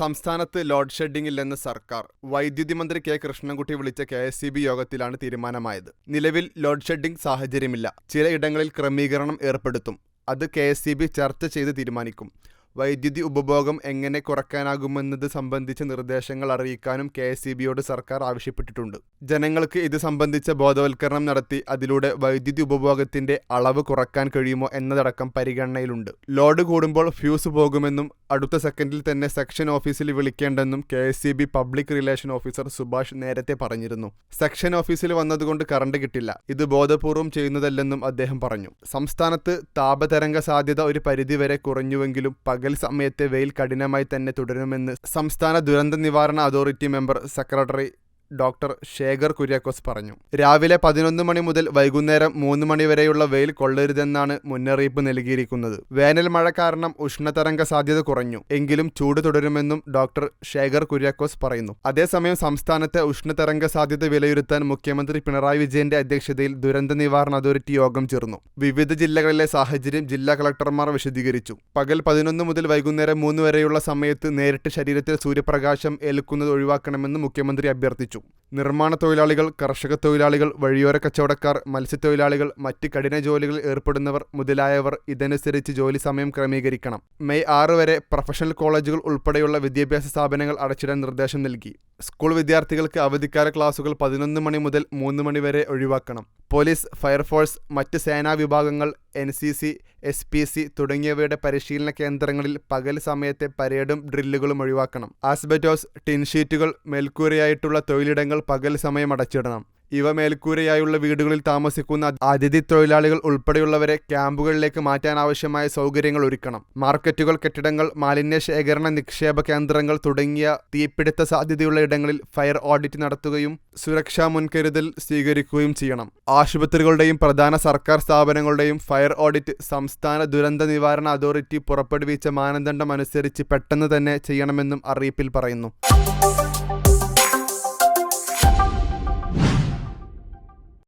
സംസ്ഥാനത്ത് load shedding ഇല്ലെന്ന് സർക്കാർ. വൈദ്യുതി മന്ത്രി കെ. കൃഷ്ണൻകുട്ടി വിളിച്ച കെ. എസ്. C B. യോഗത്തിലാണ് തീരുമാനമായത്. നിലവിൽ ലോഡ് ഷെഡിംഗ് സാഹചര്യമില്ല. ചിലയിടങ്ങളിൽ ക്രമീകരണം ഏർപ്പെടുത്തും. അത് കെ. എസ്. C B. ചർച്ച ചെയ്ത് തീരുമാനിക്കും. വൈദ്യുതി ഉപഭോഗം എങ്ങനെ കുറയ്ക്കാനാകുമെന്നത് സംബന്ധിച്ച നിർദ്ദേശങ്ങൾ അറിയിക്കാനും കെ. എസ്. സി ബിയോട് സർക്കാർ ആവശ്യപ്പെട്ടിട്ടുണ്ട്. ജനങ്ങൾക്ക് ഇത് സംബന്ധിച്ച ബോധവൽക്കരണം നടത്തി അതിലൂടെ വൈദ്യുതി ഉപഭോഗത്തിന്റെ അളവ് കുറയ്ക്കാൻ കഴിയുമോ എന്നതടക്കം പരിഗണനയിലുണ്ട്. ലോഡ് കൂടുമ്പോൾ ഫ്യൂസ് പോകുമെന്നും അടുത്ത സെക്കൻഡിൽ തന്നെ സെക്ഷൻ ഓഫീസിൽ വിളിക്കേണ്ടെന്നും K S C B public relation officer Subhash നേരത്തെ പറഞ്ഞിരുന്നു. സെക്ഷൻ ഓഫീസിൽ വന്നതുകൊണ്ട് കറണ്ട് കിട്ടില്ല. ഇത് ബോധപൂർവം ചെയ്യുന്നതല്ലെന്നും അദ്ദേഹം പറഞ്ഞു. സംസ്ഥാനത്ത് താപതരംഗ സാധ്യത ഒരു പരിധിവരെ കുറഞ്ഞുവെങ്കിലും പകൽ സമയത്തെ വെയിൽ കഠിനമായി തന്നെ തുടരുമെന്ന് സംസ്ഥാന ദുരന്ത നിവാരണ authority member secretary doctor Shekhar Kuriakose പറഞ്ഞു. രാവിലെ പതിനൊന്ന് മണി മുതൽ വൈകുന്നേരം മൂന്ന് മണി വരെയുള്ള വെയിൽ കൊള്ളരുതെന്നാണ് മുന്നറിയിപ്പ് നൽകിയിരിക്കുന്നത്. വേനൽ മഴ കാരണം ഉഷ്ണതരംഗ സാധ്യത കുറഞ്ഞു. എങ്കിലും ചൂട് തുടരുമെന്നും ഡോക്ടർ ശേഖർ കുര്യാക്കോസ് പറയുന്നു. അതേസമയം സംസ്ഥാനത്തെ ഉഷ്ണതരംഗ സാധ്യത വിലയിരുത്താൻ മുഖ്യമന്ത്രി പിണറായി വിജയന്റെ അധ്യക്ഷതയിൽ ദുരന്ത നിവാരണ അതോറിറ്റി യോഗം ചേർന്നു. വിവിധ ജില്ലകളിലെ സാഹചര്യം ജില്ലാ കളക്ടർമാർ വിശദീകരിച്ചു. പകൽ പതിനൊന്ന് മുതൽ വൈകുന്നേരം മൂന്ന് വരെയുള്ള സമയത്ത് നേരിട്ട് ശരീരത്തിൽ സൂര്യപ്രകാശം ഏൽക്കുന്നത് ഒഴിവാക്കണമെന്ന് മുഖ്യമന്ത്രി അഭ്യർത്ഥിച്ചു. നിർമ്മാണ തൊഴിലാളികൾ കർഷക തൊഴിലാളികൾ വഴിയോര കച്ചവടക്കാർ മത്സ്യത്തൊഴിലാളികൾ മറ്റ് കഠിന ജോലികളിൽ ഏർപ്പെടുന്നവർ മുതലായവർ ഇതനുസരിച്ച് ജോലി സമയം ക്രമീകരിക്കണം. മെയ് ആറ് വരെ പ്രൊഫഷണൽ കോളേജുകൾ ഉൾപ്പെടെയുള്ള വിദ്യാഭ്യാസ സ്ഥാപനങ്ങൾ അടച്ചിടാൻ നിർദ്ദേശം നൽകി. സ്കൂൾ വിദ്യാർത്ഥികൾക്ക് അവധിക്കാല ക്ലാസുകൾ പതിനൊന്ന് മണി മുതൽ മൂന്ന് മണി വരെ ഒഴിവാക്കണം. പോലീസ് ഫയർഫോഴ്സ് മറ്റ് സേനാ വിഭാഗങ്ങൾ N C C S P C തുടങ്ങിയവയുടെ പരിശീലന കേന്ദ്രങ്ങളിൽ പകൽ സമയത്തെ പരേഡും ഡ്രില്ലുകളും ഒഴിവാക്കണം. ആസ്ബറ്റോസ് ടിൻഷീറ്റുകൾ മേൽക്കൂരയായിട്ടുള്ള തൊഴിലിടങ്ങൾ പകൽ സമയം അടച്ചിടണം. ഇവ മേൽക്കൂരയായുള്ള വീടുകളിൽ താമസിക്കുന്ന അതിഥി തൊഴിലാളികൾ ഉൾപ്പെടെയുള്ളവരെ ക്യാമ്പുകളിലേക്ക് മാറ്റാൻ ആവശ്യമായ സൗകര്യങ്ങൾ ഒരുക്കണം. മാർക്കറ്റുകൾ കെട്ടിടങ്ങൾ മാലിന്യ ശേഖരണ നിക്ഷേപ കേന്ദ്രങ്ങൾ തുടങ്ങിയ തീപിടുത്ത സാധ്യതയുള്ള ഇടങ്ങളിൽ ഫയർ ഓഡിറ്റ് നടത്തുകയും സുരക്ഷാ മുൻകരുതൽ സ്വീകരിക്കുകയും ചെയ്യണം. ആശുപത്രികളുടെയും പ്രധാന സർക്കാർ സ്ഥാപനങ്ങളുടെയും ഫയർ ഓഡിറ്റ് സംസ്ഥാന ദുരന്ത നിവാരണ അതോറിറ്റി പുറപ്പെടുവിച്ച മാനദണ്ഡം അനുസരിച്ച് പെട്ടെന്ന് തന്നെ ചെയ്യണമെന്നും അറിയിപ്പിൽ പറയുന്നു.